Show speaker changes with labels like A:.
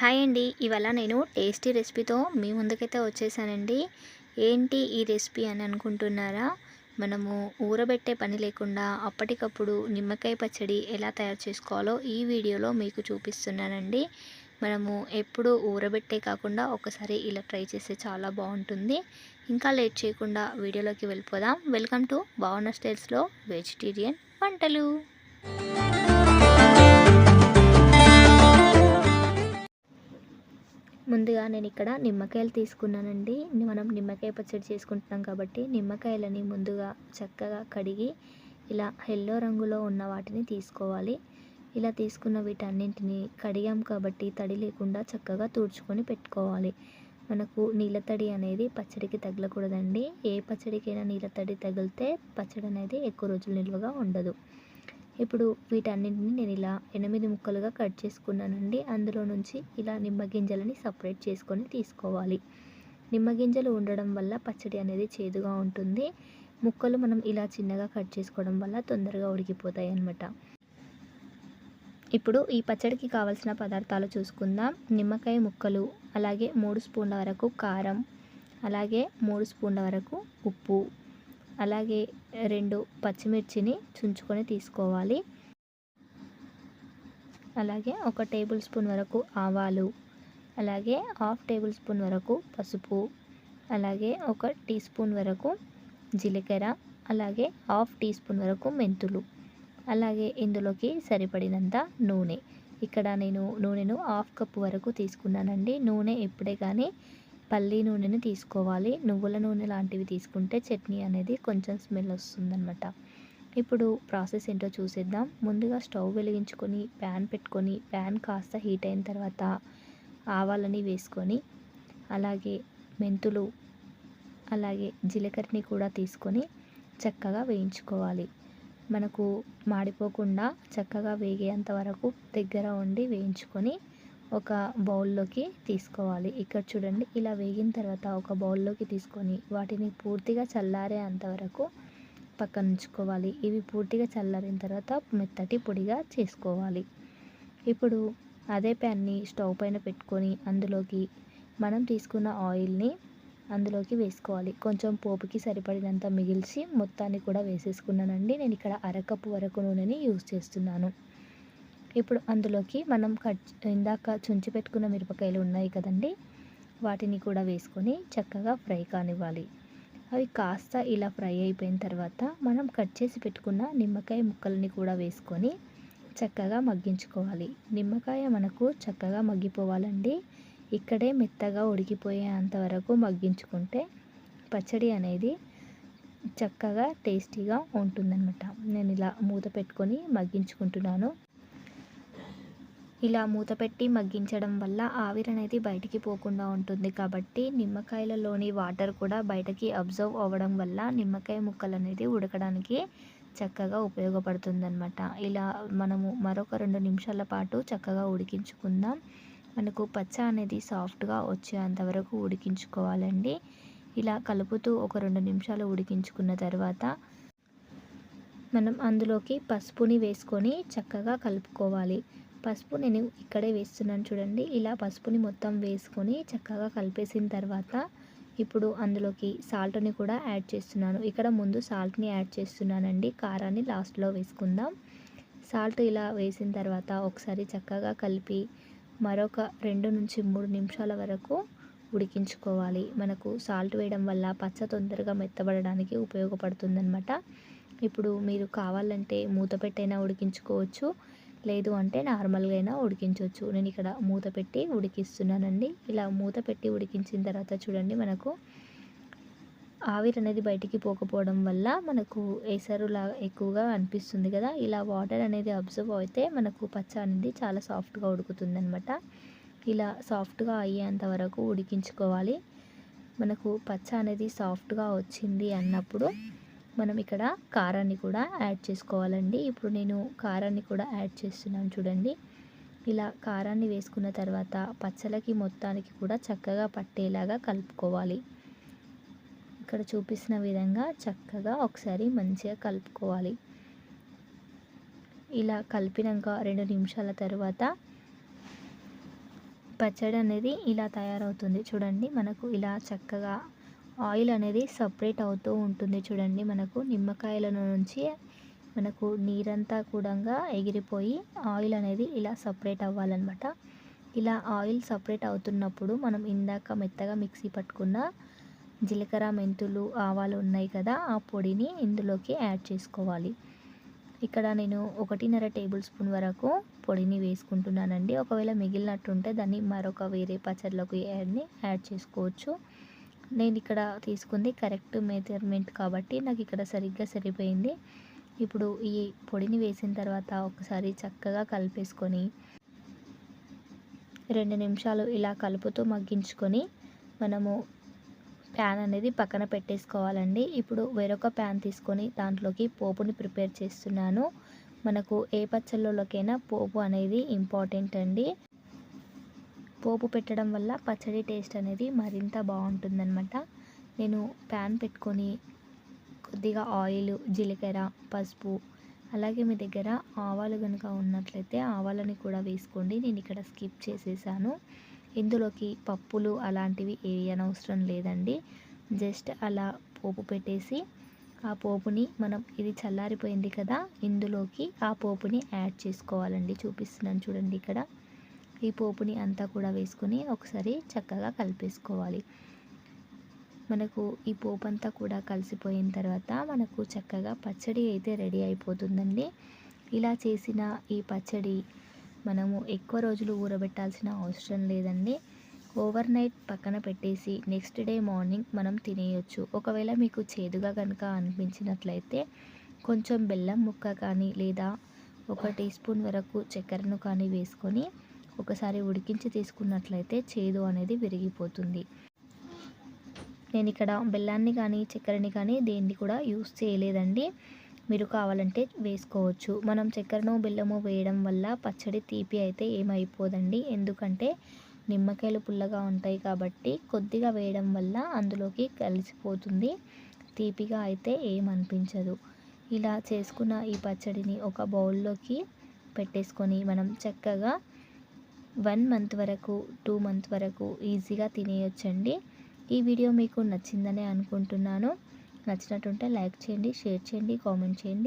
A: Hi అండి. ఇవాళ నేను టేస్టీ రెసిపీతో మీ ముందుకైతే వచ్చేసానండి. ఏంటి ఈ రెసిపీ అని అనుకుంటున్నారా? మనము ఊరబెట్టే పని లేకుండా అప్పటికప్పుడు నిమ్మకాయ పచ్చడి ఎలా తయారు చేసుకోవాలో ఈ వీడియోలో మీకు చూపిస్తున్నానండి. మనము ఎప్పుడు ఊరబెట్టే కాకుండా ఒకసారి ఇలా ట్రై చేస్తే చాలా బాగుంటుంది. ఇంకా లేట్ చేయకుండా వీడియోలోకి వెళ్ళిపోదాం. వెల్కమ్ టు బాగున్న స్టైల్స్లో వెజిటేరియన్ వంటలు. ముందుగా నేను ఇక్కడ నిమ్మకాయలు తీసుకున్నానండి. మనం నిమ్మకాయ పచ్చడి చేసుకుంటున్నాం కాబట్టి నిమ్మకాయలని ముందుగా చక్కగా కడిగి ఇలా ఎల్లో రంగులో ఉన్న వాటిని తీసుకోవాలి. ఇలా తీసుకున్న వీటన్నింటిని కడిగాం కాబట్టి తడి లేకుండా చక్కగా తుడుచుకొని పెట్టుకోవాలి. మనకు నీళ్ళ తడి అనేది పచ్చడికి తగలకూడదండి. ఏ పచ్చడికైనా నీళ్ళ తడి తగిలితే పచ్చడి అనేది ఎక్కువ రోజులు నిల్వగా ఉండదు. ఇప్పుడు వీటన్నింటిని నేను ఇలా ఎనిమిది ముక్కలుగా కట్ చేసుకున్నానండి. అందులో నుంచి ఇలా నిమ్మ గింజలని సపరేట్ చేసుకొని తీసుకోవాలి. నిమ్మ గింజలు ఉండడం వల్ల పచ్చడి అనేది చేదుగా ఉంటుంది. ముక్కలు మనం ఇలా చిన్నగా కట్ చేసుకోవడం వల్ల తొందరగా ఉడికిపోతాయి అన్నమాట ఇప్పుడు ఈ పచ్చడికి కావాల్సిన పదార్థాలు చూసుకుందాం. నిమ్మకాయ ముక్కలు అలాగే మూడు స్పూన్ల వరకు కారం అలాగే మూడు స్పూన్ల వరకు ఉప్పు అలాగే రెండు పచ్చిమిర్చిని చుంచుకొని తీసుకోవాలి. అలాగే ఒక టేబుల్ స్పూన్ వరకు ఆవాలు అలాగే హాఫ్ టేబుల్ స్పూన్ వరకు పసుపు అలాగే ఒక టీ స్పూన్ వరకు జీలకర్ర అలాగే హాఫ్ టీ స్పూన్ వరకు మెంతులు. అలాగే ఇందులోకి సరిపడినంత నూనె. ఇక్కడ నేను నూనెను హాఫ్ కప్ వరకు తీసుకున్నానండి. నూనె ఎప్పుడే కానీ పల్లి నూనెని తీసుకోవాలి. నువ్వుల నూనె లాంటివి తీసుకుంటే చట్నీ అనేది కొంచెం స్మెల్ వస్తుందన్నమాట. ఇప్పుడు ప్రాసెస్ ఏంటో చూసేద్దాం. ముందుగా స్టవ్ వెలిగించుకొని ప్యాన్ పెట్టుకొని ప్యాన్ కాస్త హీట్ అయిన తర్వాత ఆవాలని వేసుకొని అలాగే మెంతులు అలాగే జీలకర్రని కూడా తీసుకొని చక్కగా వేయించుకోవాలి. మనకు మాడిపోకుండా చక్కగా వేగేంత వరకు దగ్గర ఉండి వేయించుకొని ఒక బౌల్లోకి తీసుకోవాలి. ఇక్కడ చూడండి ఇలా వేగిన తర్వాత ఒక బౌల్లోకి తీసుకొని వాటిని పూర్తిగా చల్లారే అంతవరకు పక్కన ఉంచుకోవాలి. ఇవి పూర్తిగా చల్లారిన తర్వాత మెత్తటి పొడిగా చేసుకోవాలి. ఇప్పుడు అదే ప్యాన్ని స్టవ్ పైన పెట్టుకొని అందులోకి మనం తీసుకున్న ఆయిల్ని అందులోకి వేసుకోవాలి. కొంచెం పోపుకి సరిపడినంత మిగిల్చి మొత్తాన్ని కూడా వేసేసుకున్నానండి. నేను ఇక్కడ అరకప్పు వరకు నూనెని యూజ్ చేస్తున్నాను. ఇప్పుడు అందులోకి మనం కట్ ఇందాక చుంచి పెట్టుకున్న మిరపకాయలు ఉన్నాయి కదండి. వాటిని కూడా వేసుకొని చక్కగా ఫ్రై కానివ్వాలి. అవి కాస్త ఇలా ఫ్రై అయిపోయిన తర్వాత మనం కట్ చేసి పెట్టుకున్న నిమ్మకాయ ముక్కలని కూడా వేసుకొని చక్కగా మగ్గించుకోవాలి. నిమ్మకాయ మనకు చక్కగా మగ్గిపోవాలండి. ఇక్కడే మెత్తగా ఉడికిపోయేంత వరకు మగ్గించుకుంటే పచ్చడి అనేది చక్కగా టేస్టీగా ఉంటుందన్నమాట. నేను ఇలా మూత పెట్టుకొని మగ్గించుకుంటున్నాను. ఇలా మూత పెట్టి మగ్గించడం వల్ల ఆవిరి అనేది బయటికి పోకుండా ఉంటుంది. కాబట్టి నిమ్మకాయలలోని వాటర్ కూడా బయటకి అబ్జర్వ్ అవ్వడం వల్ల నిమ్మకాయ ముక్కలు అనేది ఉడకడానికి చక్కగా ఉపయోగపడుతుందన్నమాట. ఇలా మనము మరొక రెండు నిమిషాల పాటు చక్కగా ఉడికించుకుందాం. మనకు పచ్చ అనేది సాఫ్ట్గా వచ్చేంత వరకు ఉడికించుకోవాలండి. ఇలా కలుపుతూ ఒక రెండు నిమిషాలు ఉడికించుకున్న తర్వాత మనం అందులోకి పసుపుని వేసుకొని చక్కగా కలుపుకోవాలి. పసుపు నేను ఇక్కడే వేస్తున్నాను చూడండి. ఇలా పసుపుని మొత్తం వేసుకొని చక్కగా కలిపేసిన తర్వాత ఇప్పుడు అందులోకి సాల్ట్ని కూడా యాడ్ చేస్తున్నాను. ఇక్కడ ముందు సాల్ట్ని యాడ్ చేస్తున్నానండి. కారాన్ని లాస్ట్లో వేసుకుందాం. సాల్ట్ ఇలా వేసిన తర్వాత ఒకసారి చక్కగా కలిపి మరొక రెండు నుంచి మూడు నిమిషాల వరకు ఉడికించుకోవాలి. మనకు సాల్ట్ వేయడం వల్ల పచ్చ తొందరగా మెత్తబడడానికి ఉపయోగపడుతుందన్నమాట. ఇప్పుడు మీరు కావాలంటే మూత పెట్టైనా ఉడికించుకోవచ్చు. లేదు అంటే నార్మల్గా అయినా ఉడికించవచ్చు నేను ఇక్కడ మూత పెట్టి ఉడికిస్తున్నానండి. ఇలా మూత పెట్టి ఉడికించిన తర్వాత చూడండి మనకు ఆవిరి అనేది బయటికి పోకపోవడం వల్ల మనకు ఎసరులా ఎక్కువగా అనిపిస్తుంది కదా. ఇలా వాటర్ అనేది అబ్జర్వ్ అయితే మనకు పచ్చ అనేది చాలా సాఫ్ట్గా ఉడుకుతుంది అనమాట ఇలా సాఫ్ట్గా అయ్యేంత వరకు ఉడికించుకోవాలి. మనకు పచ్చ అనేది సాఫ్ట్గా వచ్చింది అన్నప్పుడు మనం ఇక్కడ కారాన్ని కూడా యాడ్ చేసుకోవాలండి. ఇప్పుడు నేను కారాన్ని కూడా యాడ్ చేస్తున్నాను చూడండి. ఇలా కారాన్ని వేసుకున్న తర్వాత పచ్చలకి మొత్తానికి కూడా చక్కగా పట్టేలాగా కలుపుకోవాలి. ఇక్కడ చూపిస్తున్న విధంగా చక్కగా ఒకసారి మంచిగా కలుపుకోవాలి. ఇలా కలిపినాక రెండు నిమిషాల తర్వాత పచ్చడి అనేది ఇలా తయారవుతుంది. చూడండి మనకు ఇలా చక్కగా ఆయిల్ అనేది సపరేట్ అవుతూ ఉంటుంది చూడండి మనకు. నిమ్మకాయల నుంచి మనకు నీరంతా కూడా ఎగిరిపోయి ఆయిల్ అనేది ఇలా సపరేట్ అవ్వాలన్నమాట. ఇలా ఆయిల్ సపరేట్ అవుతున్నప్పుడు మనం ఇందాక మెత్తగా మిక్సీ పట్టుకున్న జీలకర్ర మెంతులు ఆవాలు ఉన్నాయి కదా ఆ పొడిని ఇందులోకి యాడ్ చేసుకోవాలి. ఇక్కడ నేను ఒకటిన్నర టేబుల్ స్పూన్ వరకు పొడిని వేసుకుంటున్నానండి. ఒకవేళ మిగిలినట్టుంటే దాన్ని మరొక వేరే పచ్చడిలోకి యాడ్ని యాడ్ చేసుకోవచ్చు. నేను ఇక్కడ తీసుకుంది కరెక్ట్ మెజర్మెంట్ కాబట్టి నాకు ఇక్కడ సరిగ్గా సరిపోయింది. ఇప్పుడు ఈ పొడిని వేసిన తర్వాత ఒకసారి చక్కగా కలిపేసుకొని రెండు నిమిషాలు ఇలా కలుపుతూ మగ్గించుకొని మనము ప్యాన్ అనేది పక్కన పెట్టేసుకోవాలండి. ఇప్పుడు వేరొక ప్యాన్ తీసుకొని దాంట్లోకి పోపుని ప్రిపేర్ చేస్తున్నాను. మనకు ఏ పచ్చళ్ళలోకైనా పోపు అనేది ఇంపార్టెంట్ అండి. పోపు పెట్టడం వల్ల పచ్చడి టేస్ట్ అనేది మరింత బాగుంటుందన్నమాట. నేను ప్యాన్ పెట్టుకొని కొద్దిగా ఆయిల్ జీలకర్ర పసుపు అలాగే మీ దగ్గర ఆవాలు కనుక ఉన్నట్లయితే ఆవాలని కూడా వేసుకోండి. నేను ఇక్కడ స్కిప్ చేసేసాను. ఇందులోకి పప్పులు అలాంటివి వేయనవసరం లేదండి. జస్ట్ అలా పోపు పెట్టేసి ఆ పోపుని మనం ఇది చల్లారిపోయింది కదా ఇందులోకి ఆ పోపుని యాడ్ చేసుకోవాలండి. చూపిస్తున్నాను చూడండి ఇక్కడ. ఈ పోపుని అంతా కూడా వేసుకొని ఒకసారి చక్కగా కలిపేసుకోవాలి. మనకు ఈ పోపు అంతా కూడా కలిసిపోయిన తర్వాత మనకు చక్కగా పచ్చడి అయితే రెడీ అయిపోతుందండి. ఇలా చేసిన ఈ పచ్చడి మనము ఎక్కువ రోజులు ఊరబెట్టాల్సిన అవసరం లేదండి. ఓవర్ నైట్ పక్కన పెట్టేసి నెక్స్ట్ డే మార్నింగ్ మనం తినేయొచ్చు. ఒకవేళ మీకు చేదుగా కనుక అనిపించినట్లయితే కొంచెం బెల్లం ముక్క కానీ లేదా ఒక టీ స్పూన్ వరకు చక్కెరను కానీ వేసుకొని ఒకసారి ఉడికించి తీసుకున్నట్లయితే చేదు అనేది విరిగిపోతుంది. నేను ఇక్కడ బెల్లాన్ని కానీ చక్కెరని కానీ దేన్ని కూడా యూస్ చేయలేదండి. మీరు కావాలంటే వేసుకోవచ్చు. మనం చక్కెరను బెల్లము వేయడం వల్ల పచ్చడి తీపి అయితే ఏమైపోదండి. ఎందుకంటే నిమ్మకాయలు పుల్లగా ఉంటాయి కాబట్టి కొద్దిగా వేయడం వల్ల అందులోకి కలిసిపోతుంది. తీపిగా అయితే ఏమనిపించదు. ఇలా చేసుకున్న ఈ పచ్చడిని ఒక బౌల్లోకి పెట్టేసుకొని మనం చక్కగా వన్ మంత్ వరకు టూ మంత్ వరకు ఈజీగా తినేయొచ్చండి. ఈ వీడియో మీకు నచ్చిందని అనుకుంటున్నాను. నచ్చినట్టుంటే లైక్ చేయండి షేర్ చేయండి కామెంట్ చేయండి.